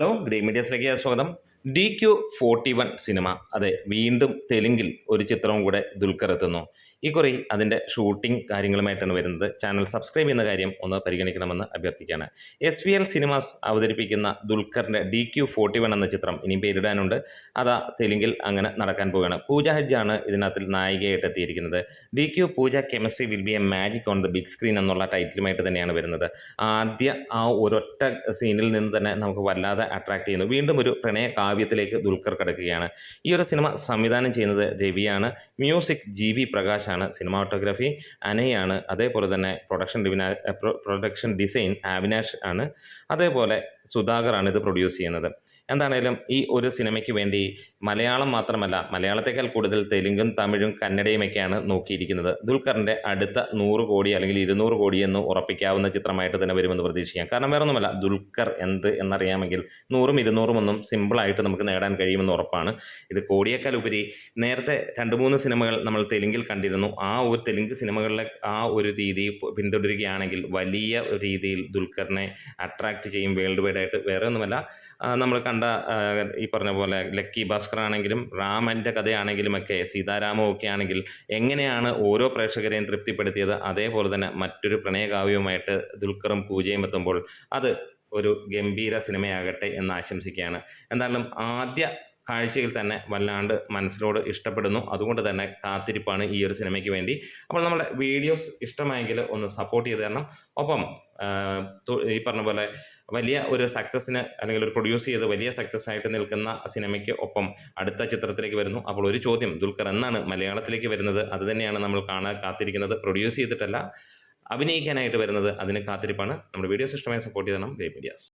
Hello grey മീഡിയസിലേക്ക് സ്വാഗതം. D Q forty one cinema അതെ വീണ്ടും തെലുങ്കിൽ ഒരു ചിത്രവും കൂടെ ദുൽഖർ എത്തുന്നു. ഈ കുറി അതിന്റെ ഷൂട്ടിംഗ് കാര്യങ്ങളുമായിട്ടാണ് വരുന്നത്. ചാനൽ സബ്സ്ക്രൈബ് ചെയ്യുന്ന കാര്യം ഒന്ന് പരിഗണിക്കണമെന്ന് അഭ്യർത്ഥിക്കുകയാണ്. എസ് വി എൽ സിനിമാസ് അവതരിപ്പിക്കുന്ന ദുൽഖറിന്റെ ഡി ക്യു ഫോർട്ടി വൺ എന്ന ചിത്രം ഇനി പേരിടാനുണ്ട്. അതാ തെലുങ്കിൽ അങ്ങനെ നടക്കാൻ പോവുകയാണ്. പൂജ ഹജ്ജാണ് ഇതിനകത്തിൽ നായികയായിട്ട് എത്തിയിരിക്കുന്നത്. D Q Pooja chemistry will be a magic on the big screen എന്നുള്ള ടൈറ്റിലുമായിട്ട് തന്നെയാണ് വരുന്നത്. ആദ്യ ആ ഒരൊറ്റ സീനിൽ നിന്ന് തന്നെ നമുക്ക് വല്ലാതെ അട്രാക്ട് ചെയ്യുന്നു. വീണ്ടും ഒരു പ്രണയ കാവ്യത്തിലേക്ക് ദുൽഖർ കിടക്കുകയാണ്. ഈ ഒരു സിനിമ സംവിധാനം ചെയ്യുന്നത് രവിയാണ്. മ്യൂസിക് ജി വി പ്രകാശാണ് സിനിമാറ്റോഗ്രാഫി അനയാണ് അതേപോലെ തന്നെ പ്രൊഡക്ഷൻ ഡിവിന പ്രൊഡക്ഷൻ ഡിസൈൻ ആവിനാഷ് ആണ്. അതേപോലെ സുധാകറാണ് ഇത് പ്രൊഡ്യൂസ് ചെയ്യുന്നത്. എന്താണേലും ഈ ഒരു സിനിമയ്ക്ക് വേണ്ടി മലയാളം മാത്രമല്ല മലയാളത്തേക്കാൾ കൂടുതൽ തെലുങ്കും തമിഴും കന്നഡയുമൊക്കെയാണ് നോക്കിയിരിക്കുന്നത്. ദുൽഖറിന്റെ അടുത്ത നൂറ് കോടി അല്ലെങ്കിൽ ഇരുന്നൂറ് കോടി എന്ന് ഉറപ്പിക്കാവുന്ന ചിത്രമായിട്ട് തന്നെ വരുമെന്ന് പ്രതീക്ഷിക്കാം. കാരണം വേറെ ഒന്നുമല്ല ദുൽഖർ എന്ത് എന്നറിയാമെങ്കിൽ നൂറും ഇരുന്നൂറും ഒന്നും സിമ്പിളായിട്ട് നമുക്ക് നേടാൻ കഴിയുമെന്ന് ഉറപ്പാണ്. ഇത് കോടിയേക്കാൾ ഉപരി നേരത്തെ രണ്ട് മൂന്ന് സിനിമകൾ നമ്മൾ തെലുങ്കിൽ കണ്ടിരുന്നു. ആ ഒരു തെലുങ്ക് സിനിമകളിലെ ആ ഒരു രീതി പിന്തുടരുകയാണെങ്കിൽ വലിയ രീതിയിൽ ദുൽഖറിനെ അട്രാക്റ്റ് ചെയ്യും വേൾഡ് വൈഡ് ആയിട്ട് വേറെ ഒന്നുമല്ല. നമ്മൾ കണ്ട ഈ പറഞ്ഞ പോലെ ലക്കി ഭാസ്കർ ആണെങ്കിലും രാമന്റെ കഥയാണെങ്കിലും ഒക്കെ സീതാരാമം ഒക്കെ ആണെങ്കിൽ എങ്ങനെയാണ് ഓരോ പ്രേക്ഷകരെയും തൃപ്തിപ്പെടുത്തിയത്? അതേപോലെ തന്നെ മറ്റൊരു പ്രണയകാവ്യവുമായിട്ട് ദുൽഖറും പൂജയും എത്തുമ്പോൾ അത് ഒരു ഗംഭീര സിനിമയാകട്ടെ എന്ന് ആശംസിക്കുകയാണ്. എന്തായാലും ആദ്യ കാഴ്ചയിൽ തന്നെ വല്ലാണ്ട് മനസ്സിനോട് ഇഷ്ടപ്പെടുന്നു. അതുകൊണ്ട് തന്നെ കാത്തിരിപ്പാണ് ഈ ഒരു സിനിമയ്ക്ക് വേണ്ടി. അപ്പോൾ നമ്മുടെ വീഡിയോസ് ഇഷ്ടമായെങ്കിൽ ഒന്ന് സപ്പോർട്ട് ചെയ്ത് തരണം. ഒപ്പം ഈ പറഞ്ഞ പോലെ വലിയ ഒരു സക്സസ്സിന് അല്ലെങ്കിൽ ഒരു പ്രൊഡ്യൂസ് ചെയ്ത് വലിയ സക്സസ് ആയിട്ട് നിൽക്കുന്ന സിനിമയ്ക്ക് ഒപ്പം അടുത്ത ചിത്രത്തിലേക്ക് വരുന്നു. അപ്പോൾ ഒരു ചോദ്യം ദുൽഖർ എന്നാണ് മലയാളത്തിലേക്ക് വരുന്നത്? അത് തന്നെയാണ് നമ്മൾ കാണാൻ കാത്തിരിക്കുന്നത്. പ്രൊഡ്യൂസ് ചെയ്തിട്ടല്ല അഭിനയിക്കാനായിട്ട് വരുന്നത്. അതിന് കാത്തിരിപ്പാണ്. നമ്മുടെ വീഡിയോസ് ഇഷ്ടമായി സപ്പോർട്ട് ചെയ്യണം. Grey medias